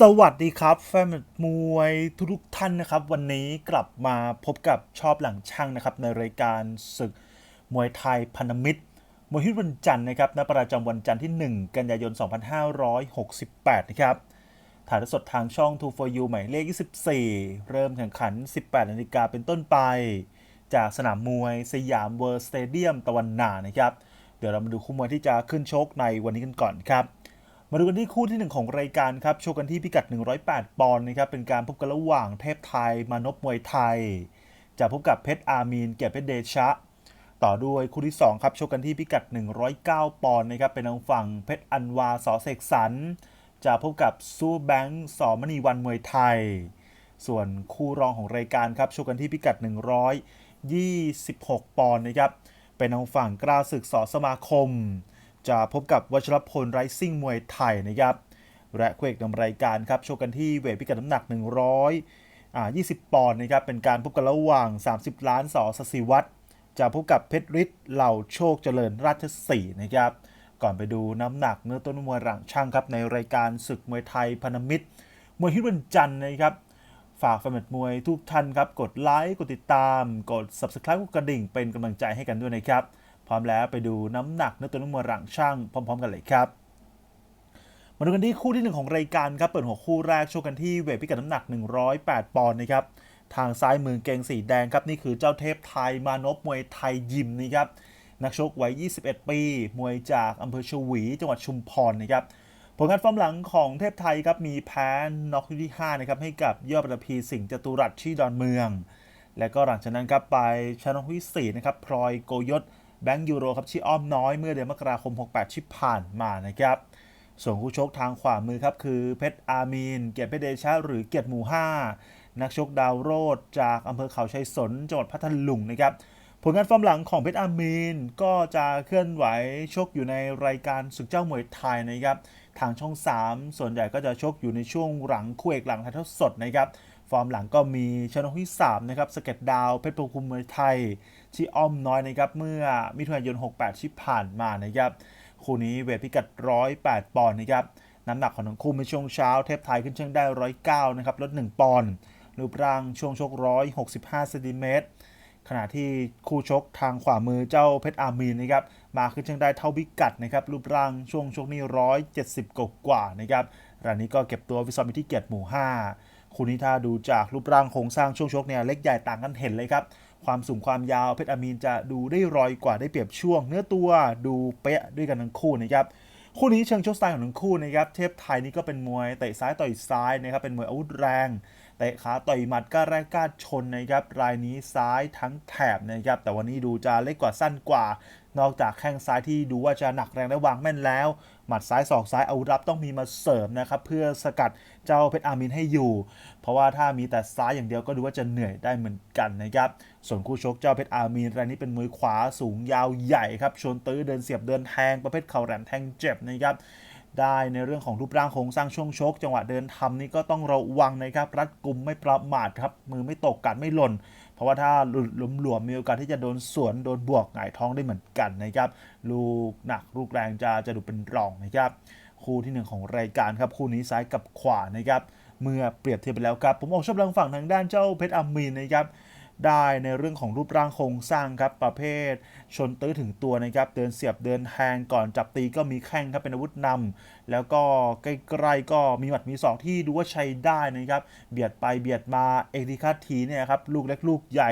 สวัสดีครับแฟนมวยทุกท่านนะครับ วันนี้กลับมาพบกับชอบหลังช่างนะครับ ในรายการศึกมวยไทยพันธมิตรมวยฮิตวันจันทร์นะครับณประจำวันจันทร์ที่ 1 กันยายน 2568 นะครับถ่ายทอดสดทางช่อง2 for you หมายเลข 24 เริ่มแข่งขัน 18 นาฬิกาเป็นต้นไป จากสนามมวยสยามเวิร์สเตเดียมตะวันนานะครับ เดี๋ยวเรามาดูคู่มวยที่จะขึ้นชกในวันนี้กันก่อนครับ มาดูกันที่คู่ที่ 1 ของรายการครับ โชว์กันที่พิกัด 108 ปอนด์นะครับ เป็นการพบกันระหว่างเทพไทย มานพมวยไทย จะพบกับเพชรอามีนเกียรติเพชรเดชะ ต่อด้วยคู่ที่ 2 ครับ โชว์กันที่พิกัด 109 ปอนด์นะครับ เป็นทางฝั่งเพชรอันวาสอเสกสรรจะพบกับซูแบงค์สอมณีวันมวยไทย ส่วนคู่รองของรายการครับ โชว์กันที่พิกัด 126 ปอนด์นะครับ เป็นทางฝั่งกล้าศึกสอสมาคม จะพบกับวัชรพลไรซิ่งมวยไทยนะครับ และคู่เอกนำรายการครับโชว์กันที่เวทพิกัดน้ำหนัก 100อ่า20 ปอนด์นะครับ เป็นการพบกันระหว่าง 30 ล้านสอสศิวัตรจะพบกับเพชรฤทธิ์เหล่าโชคเจริญราชสีนะครับ ก่อนไปดูน้ำหนักเนื้อต้นมวยหลังช่างครับในรายการศึกมวยไทยพันมิตร มวยฮิตวันจันทร์นะครับฝากแฟนมวยทุกท่านครับ กดไลค์ กดติดตาม กด subscribe กดกระดิ่งเป็นกำลังใจให้กันด้วยนะครับ พร้อมแล้วไปดูน้ำหนักนื้อตัวน้ำมวยหลังช่างพร้อม ๆ กันเลยครับ มาดูกันที่คู่ที่ 1 ของรายการครับ เปิดหัวคู่แรกโชว์กันที่เวทพิกัดน้ำหนัก 108 ปอนด์นะครับ ทางซ้ายมือเกงสีแดงครับ นี่คือเจ้าเทพไทยมานพมวยไทยยิมนะครับนักชกวัย 21 ปี มวยจากอำเภอชวี จังหวัดชุมพรนะครับผลงานฟอร์มหลังของเทพไทยครับมีแพ้น็อกที่5นะครับให้กับยอดประพีสิงห์จตุรัสที่ดอนเมือง และก็หลังจากนั้นครับไปชนะที่4นะครับพลอยโกยศ แบงค์ยูโรครับที่อ้อมน้อยเมื่อเดือนมกราคม 68 ที่ผ่านมานะครับส่วนคู่ชกทางขวามือครับคือเพชรอามีน เกียรติเพชรเดชะหรือเกียรติหมู่ 5 นักชกดาวโรดจากอำเภอเขาชัยสนจังหวัดพัทลุงนะครับผลงานฟอร์มหลังของเพชรอามีน ก็จะเคลื่อนไหวชกอยู่ในรายการศึกเจ้ามวยไทยนะครับทางช่อง 3 ส่วนใหญ่ก็จะชกอยู่ในช่วงหลังคู่เอกหลังถ่ายทอดสดนะครับ ฟอร์มหลังก็มีชนกที่ 3 นะครับสเก็ตดาว เพชรพคุมมวยไทย ที่อ้อมน้อยนะครับ เมื่อมิถุนายน 68 ที่ผ่านมานะครับ คู่นี้เวทพิกัด 108 ปอนด์นะครับ น้ำหนักของทั้งคู่ในช่วงเช้าเทพไทยขึ้นเชิงได้ 109 นะครับ ลด 1 ปอนด์รูปร่างช่วงชก 165เซนติเมตรขณะที่คู่ชกทางขวามือเจ้าเพชรอามีนนะครับมาขึ้นเชิงได้เท่าพิกัดนะครับรูปร่างช่วงชกนี่170กว่ากว่านะครับรายนี้ก็เก็บตัววิซอมมิที่เกียรติหมู่ 5 คู่นี้ถ้าดูจากรูปร่างโครงสร้างช่วงชกเนี่ยเล็กใหญ่ต่างกันเห็นเลยครับ ความสูงความยาวเพชรอามีนจะดูได้รอยกว่าได้เปรียบช่วง เนื้อตัวดูเป๊ะด้วยกันทั้งคู่นะครับคู่นี้เชิงชกสไตล์ของทั้งคู่นะครับเทพไทยนี่ก็เป็นมวยเตะซ้ายต่อยซ้ายนะครับเป็นมวยอาวุธแรง เตะขาต่อยหมัดกล้าแรกก้าชนนะครับรายนี้ซ้ายทั้งแถบนะครับแต่วันนี้ดูจะเล็กกว่าสั้นกว่า นอกจากแข้งซ้ายที่ดูว่าจะหนักแรงและวางแม่นแล้ว หมัดซ้ายศอกซ้ายเอารับต้องมีมาเสริมนะครับเพื่อสกัดเจ้าเพชรอามินให้อยู่ เพราะว่าถ้ามีแต่ซ้ายอย่างเดียวก็ดูว่าจะเหนื่อยได้เหมือนกันนะครับส่วนคู่ชกเจ้าเพชรอามีนรายนี้เป็นมวยขวาสูงยาวใหญ่ครับชนตื้อเดินเสียบเดินแทงประเภทเข่าแหลมแทงเจ็บนะครับ ได้ในเรื่องของรูปร่างโครงสร้างช่วงชก จังหวะเดินทำนี่ก็ต้องระวังนะครับรัดกุมไม่ประมาทครับมือไม่ตกกัดไม่หล่น เพราะว่าถ้าหลุดหลวมมีโอกาสที่จะโดนสวนโดนบวกหงายท้องได้เหมือนกันนะครับลูกหนักลูกแรงจะจะดูเป็นรองนะครับคู่ที่หนึ่งของรายการครับคู่นี้ซ้ายกับขวานะครับเมื่อเปรียบเทียบไปแล้วครับผมออกชอบทางฝั่งทางด้านเจ้าเพชรอามีนนะครับ ได้ในเรื่องของรูปร่างโครงสร้างครับประเภท ชนตื้อถึงตัวนะครับเดินเสียบเดินแทงก่อนจับตีก็มีแข้งครับเป็นอาวุธนำแล้วก็ใกล้ๆก็มีหมัดมีศอกที่ดูว่าใช้ได้นะครับเบียดไปเบียดมาเอกดิคาทีเนี่ยครับลูกเล็กลูกใหญ่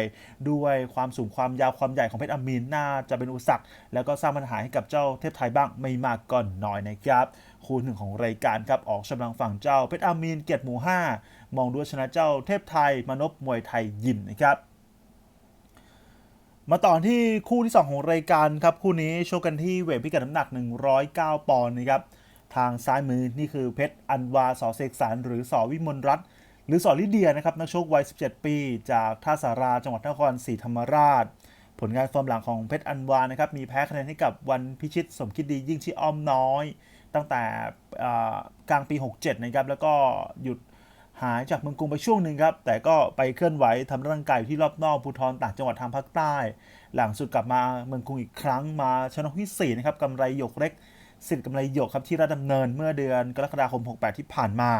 ด้วยความสูงความยาวความใหญ่ของเพชรอามีนน่าจะเป็นอุปสรรคแล้วก็สร้างปัญหาให้กับเจ้าเทพไทยบ้างไม่มากก็น้อยนะครับคู่หนึ่งของรายการครับออกกำลังฝั่งเจ้าเพชรอามีนเกียรติหมู่5มองด้วยชนะเจ้าเทพไทยมานพมวยไทยยิมนะครับ มาต่อที่คู่ที่ 2 ของรายการครับ คู่นี้โชว์กันที่เวทพิกัดน้ำหนัก 109 ปอนด์นะครับ ทางซ้ายมือนี่คือเพชรอันวาสอเสกสารหรือสอวิมลรัตน์หรือสอลิเดียนะครับนักชกวัย 17 ปี จากท่าสาราจังหวัดนครศรีธรรมราช ผลงานฟอร์มหลังของเพชรอันวานะครับมีแพ้คะแนนให้กับวันพิชิตสมคิดดียิ่งที่อ้อมน้อย ตั้งแต่กลางปี 67 นะครับแล้วก็หยุด หายจากเมืองกรุงไปช่วงหนึ่งครับ แต่ก็ไปเคลื่อนไหวทำร่างกายอยู่ที่รอบนอกภูทรต่างจังหวัดทางภาคใต้ หลังสุดกลับมาเมืองกรุงอีกครั้งมาชนะที่ 4 นะครับกำไรหยกเล็กสิทธิ์กำไรหยกครับที่ราชดำเนินเมื่อเดือนกรกฎาคม 68 ที่ผ่านมา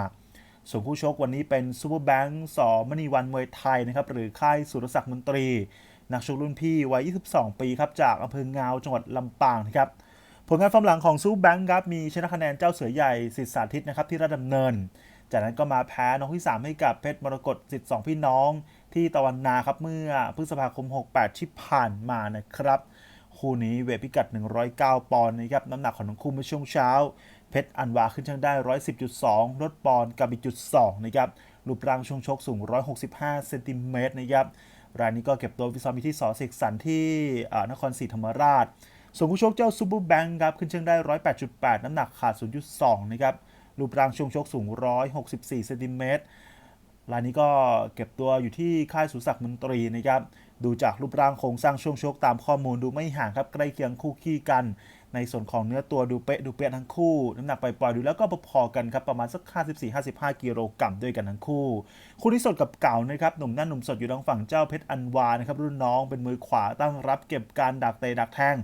ส่วนคู่ชกวันนี้เป็นซูเปอร์แบงค์สอมณีวันมวยไทยนะครับหรือค่ายสุรศักดิ์มนตรี นักชกรุ่นพี่วัย 22 ปีครับจากอำเภองาวจังหวัดลำปางนะครับผลงานฟอร์มหลังของซูเปอร์แบงค์ครับมีชนะคะแนนเจ้าเสือใหญ่สิทธิสาธิตนะครับที่ราชดำเนิน จากนั้นก็มาแพ้น้องที่ 3 ให้กับเพชรมรกตสิทธิ์สองพี่น้องที่ตะวันนาครับเมื่อพฤษภาคม 68 ที่ผ่านมานะครับ คู่นี้เวทพิกัด 109 ปอนด์นะครับน้ำหนักของทั้งคู่เมื่อช่วงเช้า เพชรอันวาขึ้นช่างได้ 110.2 ลดปอนด์กับอีกจุด2นะครับรูปร่างช่วงชกสูง 165 เซนติเมตรนะครับรายนี้ก็เก็บตัวฟิซ้อมที่สอเสกสรรที่นครศรีธรรมราชส่วนผู้ชกเจ้าซูเปอร์แบงค์ครับขึ้นช่างได้ 108.8 น้ำหนักขาด 0.2 นะครับ รูปร่างช่วงชกสูง 164เซนติเมตรรายนี้ก็เก็บตัวอยู่ที่ค่ายสุศักดิ์มนตรีนะครับ ดูจากรูปร่างโครงสร้างช่วงชกตามข้อมูลดูไม่ห่างครับใกล้เคียงคู่ขี้กัน ในส่วนของเนื้อตัวดูเป๊ะดูเป๊ะทั้งคู่ น้ำหนักไปปล่อยๆดูแล้วก็พอๆกันครับประมาณสัก 54-55 กิโลกรัมด้วยกันทั้งคู่ คู่ที่สดกับเก่านะครับหนุ่มหน้าหนุ่มสดอยู่ทางฝั่งเจ้าเพชรอันวานะครับรุ่นน้องเป็นมือขวาตั้งรับเก็บการดักเตะดักแทง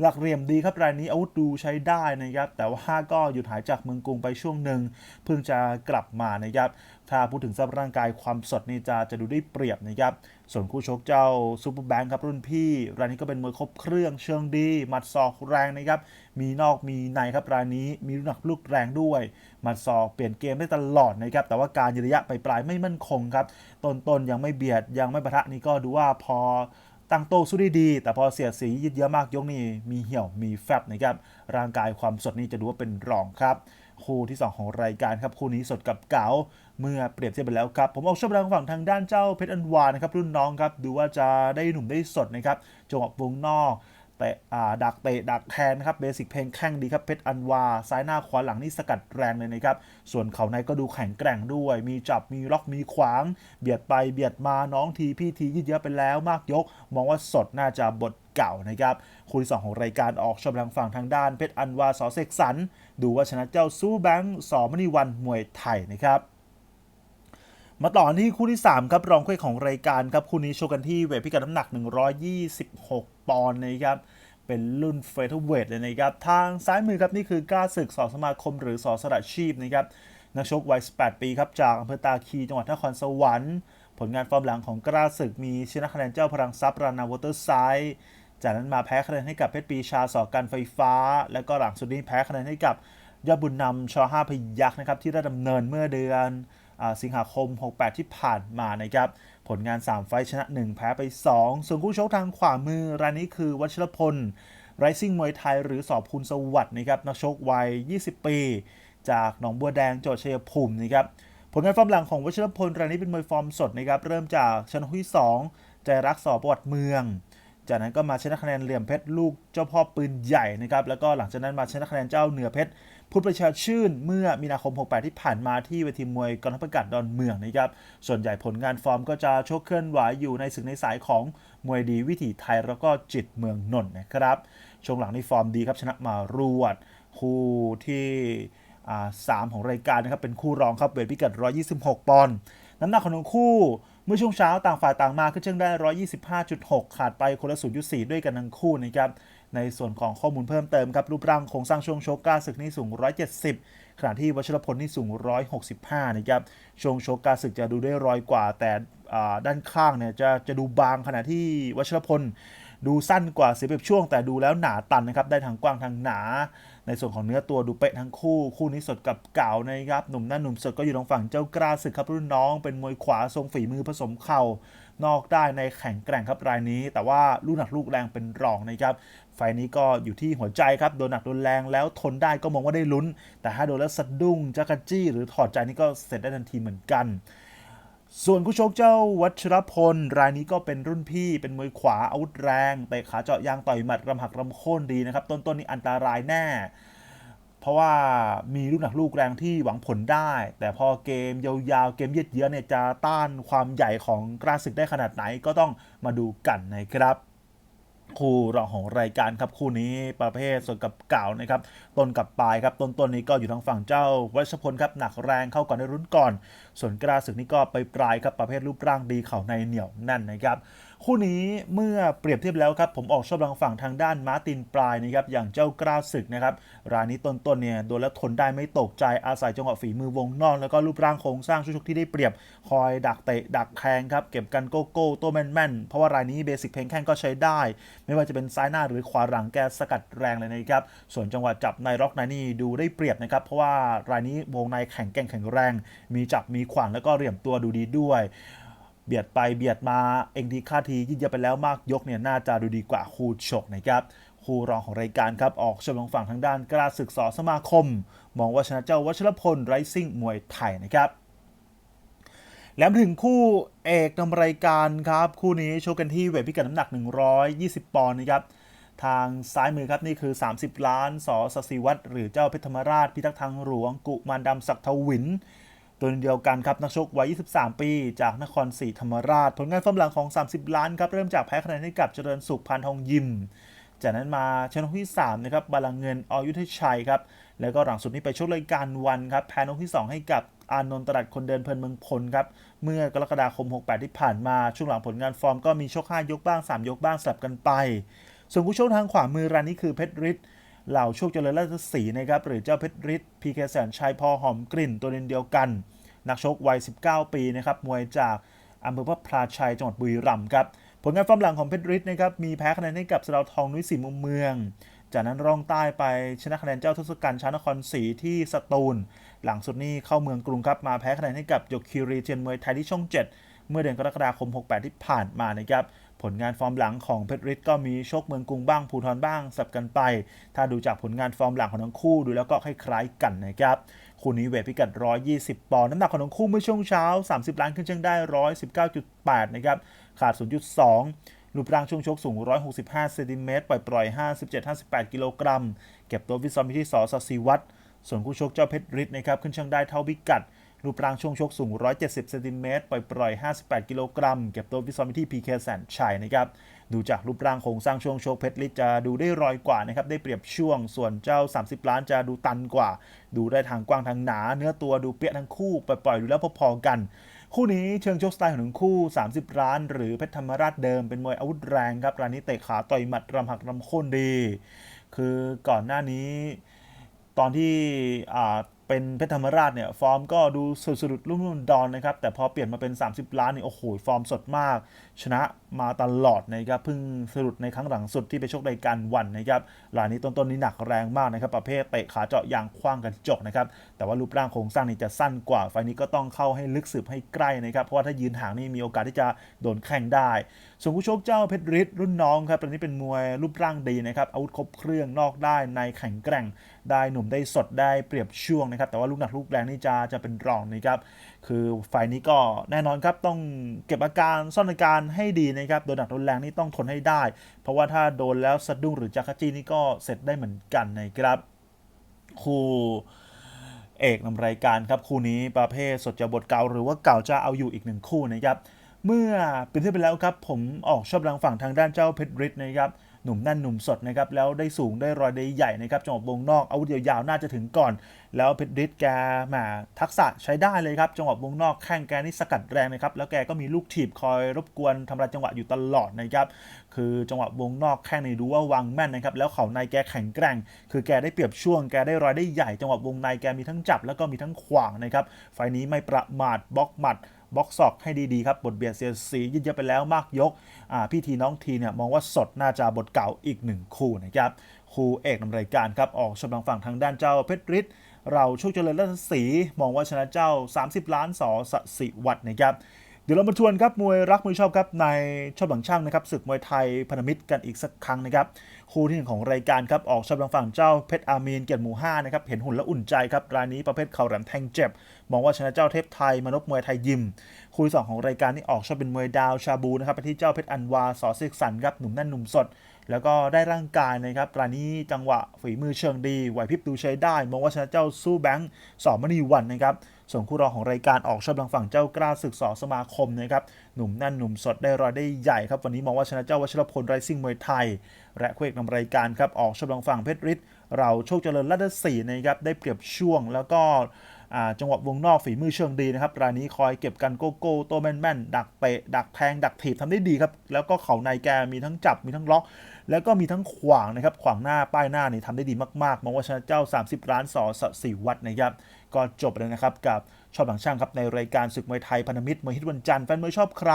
หลักเหลี่ยมดีครับรายนี้อาวุธดูใช้ได้นะครับ แต่ว่าก็หยุดหายจากเมืองกรุงไปช่วงหนึ่งเพิ่งจะกลับมานะครับ ถ้าพูดถึงสภาพร่างกายความสดนี่จะจะดูได้เปรียบนะครับ ส่วนคู่ชกเจ้าซูเปอร์แบงค์ครับรุ่นพี่ รายนี้ก็เป็นมวยครบเครื่องเชิงดี หมัดศอกแรงนะครับ มีนอกมีในครับรายนี้มีลูกหนักลูกแรงด้วยหมัดศอกเปลี่ยนเกมได้ตลอดนะครับ แต่ว่าการยืนระยะไปปลายไม่มั่นคงครับต้นๆยังไม่เบียดยังไม่ปะทะนี่ก็ดูว่าพอ ตั้งโตสู้ได้ดี แต่พอเสียดสียืดเยอะมากยกนี่มีเหี่ยวมีแฟบนะครับร่างกายความสดนี่จะดูว่าเป็นรองครับ คู่ที่ 2 ของรายการครับคู่นี้สดกับเก๋าเมื่อเปรียบเทียบไปแล้วครับ ผมออกชอบรางฝั่งทางด้านเจ้าเพชรอันวานะครับรุ่นน้องครับดูว่าจะได้หนุ่มได้สดนะครับจังหวะวงนอก ต่อ่าดักเตะดักแทนนะครับเบสิกเพลงแข้งดีครับเพชรอันวา ซ้ายหน้าขวาหลังนี่สกัดแรงเลยนะครับ ส่วนเขาในก็ดูแข็งแกร่งด้วย มีจับมีล็อกมีขวาง เบียดไปเบียดมาน้องทีพี่ทียืดเยอะไปแล้วมากยก มองว่าสดน่าจะบทเก่านะครับคู่ที่สองของรายการออกชมทางฝั่งทางด้านเพชรอันวาสอเสกสรรดูว่าชนะเจ้าซูแบงค์สอมณีวันมวยไทยนะครับ มาต่อที่คู่ที่ 3 ครับรองคู่ของรายการครับคู่นี้โชว์กันที่เวทพิกัดน้ำหนัก 126 ปอนด์นะครับเป็นรุ่นเฟเธอร์เวทเลยนะครับ ทางซ้ายมือครับนี่คือกล้าศึกสอสมาคมหรือสอสระชีพนะครับนักชกวัย 18 ปีครับจากอำเภอตาคีจังหวัดนครสวรรค์ ผลงานฟอร์มหลังของกล้าศึกมีชนะคะแนนเจ้าพลังทรัพย์รานาวอเตอร์ไซด์จากนั้นมาแพ้คะแนนให้กับเพชรปีชาสอการไฟฟ้า แล้วก็หลังสุดนี้แพ้คะแนนให้กับยอดบุญนำชอห้าพยักษ์นะครับที่ได้ดำเนินเมื่อเดือน สิงหาคม 68 ที่ผ่านมานะครับผลงาน 3 ไฟชนะ 1 แพ้ไป 2 ส่วนคู่ชกทางขวามือรายนี้คือวัชรพลไรซิ่งมวยไทยหรือสอบพูลสวัสด์นะครับนักชกวัย 20 ปี จากหนองบัวแดงจังหวัดชัยภูมินะครับผลงานฟอร์มหลังของวัชรพลรายนี้เป็นมวยฟอร์มสดนะครับเริ่มจากชนะที่2ใจรักสอบประวัติเมือง จากนั้นก็มาชนะคะแนนเหลี่ยมเพชรลูกเจ้าพ่อปืนใหญ่นะครับแล้วก็หลังจากนั้นมาชนะคะแนนเจ้าเหนือเพชรพุทธประชาชื่นเมื่อมีนาคม 68 ที่ผ่านมาที่เวทีมวยกองทัพอากาศดอนเมืองนะครับส่วนใหญ่ผลงานฟอร์มก็จะโชคเคลื่อนไหวอยู่ในศึกในสายของมวยดีวิถีไทยแล้วก็จิตเมืองนนท์นะครับช่วงหลังนี่ฟอร์มดีครับชนะมารวดคู่ที่สามของรายการนะครับเป็นคู่รองครับเวทพิกัด 126 ปอนด์น้ำหนักของทั้งคู่ เมื่อช่วงเช้าต่างฝ่ายต่างมาขึ้นเชิงได้ 125.6 ขาดไปคนละ0.4 ด้วยกันทั้งคู่นะครับในส่วนของข้อมูลเพิ่มเติมครับรูปร่างโครงสร้างช่วงโชกกล้าศึกนี่สูง 170 ขณะที่วัชรพลนี่สูง 165 นะครับช่วงชกกล้าศึกจะดูได้รอยกว่า แต่ด้านข้างเนี่ยจะจะดูบางขณะที่วัชรพลดูสั้นกว่าเสียเปรียบช่วง แต่ดูแล้วหนาตันนะครับได้ทางกว้างทางหนา ในส่วนของเนื้อตัวดูเป๊ะทั้งคู่ คู่นี้สดกับเก่านะครับ หนุ่มหน้าหนุ่มสดก็อยู่ทางฝั่งเจ้ากล้าศึกครับรุ่นน้อง เป็นมวยขวาทรงฝีมือผสมเข่านอกได้ในแข็งแกร่งครับรายนี้ แต่ว่าลูกหนักลูกแรงเป็นรองนะครับไฟล์นี้ก็อยู่ที่หัวใจครับ โดนหนักโดนแรงแล้วทนได้ก็มองว่าได้ลุ้น แต่ถ้าโดนแล้วสะดุ้งจักรจี้หรือถอดใจนี่ก็เสร็จได้ทันทีเหมือนกัน ส่วนคู่ชกเจ้าวัชรพล รายนี้ก็เป็นรุ่นพี่เป็นมวยขวาอาวุธแรงเตะขาเจาะยางต่อยหมัดรำหักรำโค่นดีนะครับ ต้นๆนนี้อันตรายแน่ เพราะว่ามีลูกหนักลูกแรงที่หวังผลได้ แต่พอเกมยาวๆ เกมยืดเยื้อเนี่ยจะต้านความใหญ่ของกราศึกได้ขนาดไหนก็ต้องมาดูกันนะครับ คู่รองของรายการครับคู่นี้ประเภทส่วนกับเก่านะครับต้นกับปลายครับต้นต้นนี้ก็อยู่ทางฝั่งเจ้าวัชพลครับหนักแรงเข้าก่อนในรุ่นก่อน ส่วนกล้าศึกนี่ก็ไปปลายครับประเภทรูปร่างดีเข่าในเหนียวแน่นนะครับ คู่นี้เมื่อเปรียบเทียบแล้วครับ ผมออกชอบทางฝั่งทางด้านมาร์ตินปลายนะครับ อย่างเจ้ากล้าศึกนะครับ รายนี้ต้นๆเนี่ยโดนแล้วทนได้ไม่ตกใจอาศัยจังหวะฝีมือวงนอกแล้วก็รูปร่างโครงสร้างชุกที่ได้เปรียบคอยดักเตะดักแทงครับเก็บกันโกโก้โต้แม่นๆเพราะว่ารายนี้เบสิกเพลงแข้งก็ใช้ได้ ไม่ว่าจะเป็นซ้ายหน้าหรือขวาหลังแกสกัดแรงเลยนะครับส่วนจังหวะจับในร็อกในนี่ดูได้เปรียบนะครับเพราะว่ารายนี้วงในแข็งแกร่งแข็งแรง มีจับมีขวางแล้วก็เหลี่ยมตัวดูดีด้วย เบียดไปเบียดมาเองดีค่าทียิ่งจะไปแล้วมากยกเนี่ยน่าจะดูดีกว่าคู่ชกนะครับคู่รองของรายการครับออกชมลงฝั่งทางด้านกล้าศึกสอสมาคม มองว่าชนะเจ้าวัชรพลไรซิ่งมวยไทยนะครับแล้วถึงคู่เอกนำรายการครับ คู่นี้โชว์กันที่เวทพิกัดน้ำหนัก 120 ปอนด์นะครับทางซ้ายมือครับนี่คือ 30 ล้านสอสศิวัตรหรือเจ้าเพชรธรรมราชพิทักษ์ทางหลวง กุมารดำศักดิ์ทวิน ตัวเดียวกันครับนักชกวัย 23 ปี จากนครศรีธรรมราช ผลงานฟอร์มหลังของ 30 ล้านครับ เริ่มจากแพ้คะแนนให้กับเจริญสุขพันทองยิม จากนั้นมาชนะที่ 3 นะครับบาลังเงินอยุทธชัยครับ แล้วก็หลังสุดนี้ไปชกรายการวันครับ แพ้นกที่ 2 ให้กับอานนท์ตรัสคนเดินเพลินเมืองพลครับ เมื่อกรกฎาคม 68 ที่ผ่านมา ช่วงหลังผลงานฟอร์มก็มีชก 5 ยกบ้าง 3 ยกบ้างสลับกันไป ส่วนผู้ชกทางขวามือรายนี้คือเพชรฤทธิ์ เหล่าโชคเจริญราชศรีนะครับหรือเจ้าเพชรฤทธิ์พีเคแสนชัยพอหอมกลิ่นตัวเดียวกัน นักชกวัย 19 ปีนะครับมวยจากอำเภอพระพลาชัยจังหวัดบุรีรัมย์ครับผลงานฟอร์มหลังของเพชรฤทธิ์นะครับมีแพ้คะแนนให้กับสราวทองนุ้ยศรีมุมเมือง จากนั้นร่องใต้ไปชนะคะแนนเจ้าทศกัณฐ์ชานครศรีที่สตูล หลังสุดนี้เข้าเมืองกรุงครับมาแพ้คะแนนให้กับยกคิรีเทียนมวยไทยที่ช่อง 7 เมื่อเดือนกรกฎาคม 68 ที่ผ่านมานะครับ ผลงานฟอร์มหลังของเพชรฤทธิ์ก็มีโชคเมืองกรุงบ้างภูทรบ้างสับกันไป ถ้าดูจากผลงานฟอร์มหลังของทั้งคู่ดูแล้วก็คล้ายๆกันนะครับคู่นี้เวทพิกัด 120 ปอนด์น้ำหนักของทั้งคู่เมื่อช่วงเช้า 30 ล้านขึ้นเชิงได้ 119.8 นะครับขาด 0.2รูปร่างช่วงชกสูง 165เซนติเมตรปล่อยปล่อย 57-58 กิโลกรัม เก็บตัววิซอมที่สอสัสิวัตรส่วนคู่ชกเจ้าเพชรฤทธิ์นะครับขึ้นเชิงได้เท่าพิกัด รูปร่างช่วงชกสูง 170 เซนติเมตรปล่อยปล่อย 58 กิโลกรัม เก็บตัววิซอมที่พีเคแสนชัยนะครับ ดูจากรูปร่างโครงสร้างช่วงชกเพชรฤทธิ์จะดูได้รอยกว่านะครับ ได้เปรียบช่วง ส่วนเจ้า 30 ล้านจะดูตันกว่า ดูได้ทางกว้างทางหนา เนื้อตัวดูเปี้ยทั้งคู่ปล่อยๆดูแล้วพอๆกัน คู่นี้เชิงชกสไตล์ของทั้งคู่ 30 ล้าน หรือเพชรธรรมราชเดิมเป็นมวยอาวุธแรงครับรายนี้เตะขาต่อยหมัดรำหักรำโค่นดี คือก่อนหน้านี้ ตอนที่อ่า เป็นเพชรธรรมราชเนี่ยฟอร์มก็ดูสุดๆรุ่มๆดอนนะครับ แต่พอเปลี่ยนมาเป็น 30 ล้านนี่โอ้โหฟอร์มสดมาก ชนะมาตลอดนะครับเพิ่งสะดุดในครั้งหลังสุดที่ไปชกรายการวันนะครับรายนี้ต้นๆนี้หนักแรงมากนะครับ ประเภทเตะขาเจาะยางคว้างกันจกนะครับแต่ว่ารูปร่างโครงสร้างนี่จะสั้นกว่าไฟนี้ก็ต้องเข้าให้ลึกสืบให้ใกล้นะครับ เพราะว่าถ้ายืนห่างนี่มีโอกาสที่จะโดนแข่งได้ ส่วนผู้ชกเจ้าเพชรฤทธิ์รุ่นน้องครับตอนนี้เป็นมวยรูปร่างดีนะครับอาวุธครบเครื่องนอกได้ในแข็งแกร่งได้หนุ่มได้สดได้เปรียบช่วงนะครับแต่ว่าลูกหนักลูกแรงนี่จะจะเป็นรองนะครับคือไฟนี้ก็แน่นอนครับต้องเก็บอาการซ่อนอาการให้ดีนะครับโดนหนักโดนแรงนี่ต้องทนให้ได้ เพราะว่าถ้าโดนแล้วสะดุ้งหรือจักรจี้นี่ก็เสร็จได้เหมือนกันนะครับคู่เอกนำรายการครับคู่นี้ประเภทสดจะบทเก่าหรือว่าเก่าจะเอาอยู่อีกหนึ่งคู่นะครับเมื่อเป็นเทียบไปแล้วครับผมออกชอบทางฝั่งทางด้านเจ้าเพชรฤทธิ์นะครับ หนุ่มแน่นหนุ่มสดนะครับแล้วได้สูงได้รอยได้ใหญ่นะครับจังหวะวงนอกอาวุธยาวๆน่าจะถึงก่อน แล้วเพชรฤทธิ์แกแหมทักษะใช้ได้เลยครับจังหวะวงนอกแข้งแกนี่สกัดแรงนะครับแล้วแกก็มีลูกถีบคอยรบกวนทำลายจังหวะอยู่ตลอดนะครับคือจังหวะวงนอกแข้งนี่ดูว่าวางแม่นนะครับแล้วเข่าในแกแข็งแกร่ง คือแกได้เปรียบช่วงแกได้รอยได้ใหญ่ จังหวะวงในแกมีทั้งจับแล้วก็มีทั้งขวางนะครับไฟนี้ไม่ประมาทบล็อกหมัด บล็อกซอกให้ดีๆครับบทเบียดเสียดสียืดเยอะไปแล้วมากยกพี่ทีน้องทีเนี่ยมองว่าสดน่าจะบทเก่าอีกหนึ่งคู่นะครับคู่เอกนำรายการครับออกชมทางฝั่งทางด้านเจ้าเพชรฤทธิ์เราโชคเจริญรัตนศรีมองว่าชนะเจ้า 30 ล้านสอสสิวัตรนะครับ เดี๋ยวเรามาชวนครับมวยรักมวยชอบครับในชอบหลังช่างนะครับศึกมวยไทยพันธมิตรกันอีกสักครั้งนะครับคู่ที่หนึ่งของรายการครับออกชอบทางฝั่งเจ้าเพชรอามีนเกียรติหมู่ห้านะครับเห็นหุ่นและอุ่นใจครับรายนี้ประเภทเข่าแหลมแทงเจ็บ มองว่าชนะเจ้าเทพไทยมนพมวยไทยยิม คู่ที่สองของรายการนี่ออกชอบเป็นมวยดาวชาบูนะครับไปที่เจ้าเพชรอันวาสอซิกสันครับหนุ่มแน่นหนุ่มสด แล้วก็ได้ร่างกายนะครับรายนี้จังหวะฝีมือเชิงดีไหวพริบดูใช้ได้มองว่าชนะเจ้าสู้แบงค์สอมณีวันนะครับส่วนคู่รองของรายการออกชอบทางฝั่งเจ้ากล้าศึกสอสมาคมนะครับหนุ่มแน่นหนุ่มสดได้รอยได้ใหญ่ครับวันนี้มองว่าชนะเจ้าวัชรพลไรซิ่งมวยไทย และคู่เอกนำรายการครับออกชอบทางฝั่งเพชรฤทธิ์เราโชคเจริญรัตศรีนะครับได้เปรียบช่วงแล้วก็จังหวะวงนอกฝีมือเชิงดีนะครับรายนี้คอยเก็บกันโกโก้โตวแม่นดักเตะดักแทงดักถีบทำได้ดีครับแล้วก็เข่าในแกมีทั้งจับมีทั้งล็อก แล้วก็มีทั้งขวางนะครับขวางหน้าป้ายหน้านี่ทำได้ดีมากๆมองว่าชนะเจ้า 30ร้านสอสสีวัดนะครับก็จบเลยนะครับกับชอบหลังช่างครับในรายการศึกมวยไทยพันธมิตรมวยฮิตวันจันทร์แฟนมวยชอบใคร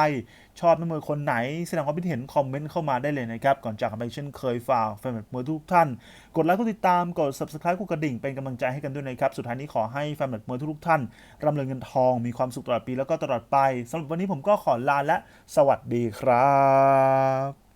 ชอบนักมวยคนไหนแสดงความคิดเห็นคอมเมนต์เข้ามาได้เลยนะครับ ก่อนจากกันไปเช่นเคยฝากแฟนมวยทุกท่าน กดไลค์กดติดตามกด subscribe กดกระดิ่งเป็นกำลังใจให้กันด้วยนะครับ สุดท้ายนี้ขอให้แฟนมวยทุกท่านร่ำรวยเงินทองมีความสุขตลอดปีแล้วก็ตลอดไปสำหรับวันนี้ผมก็ขอลาและสวัสดีครับ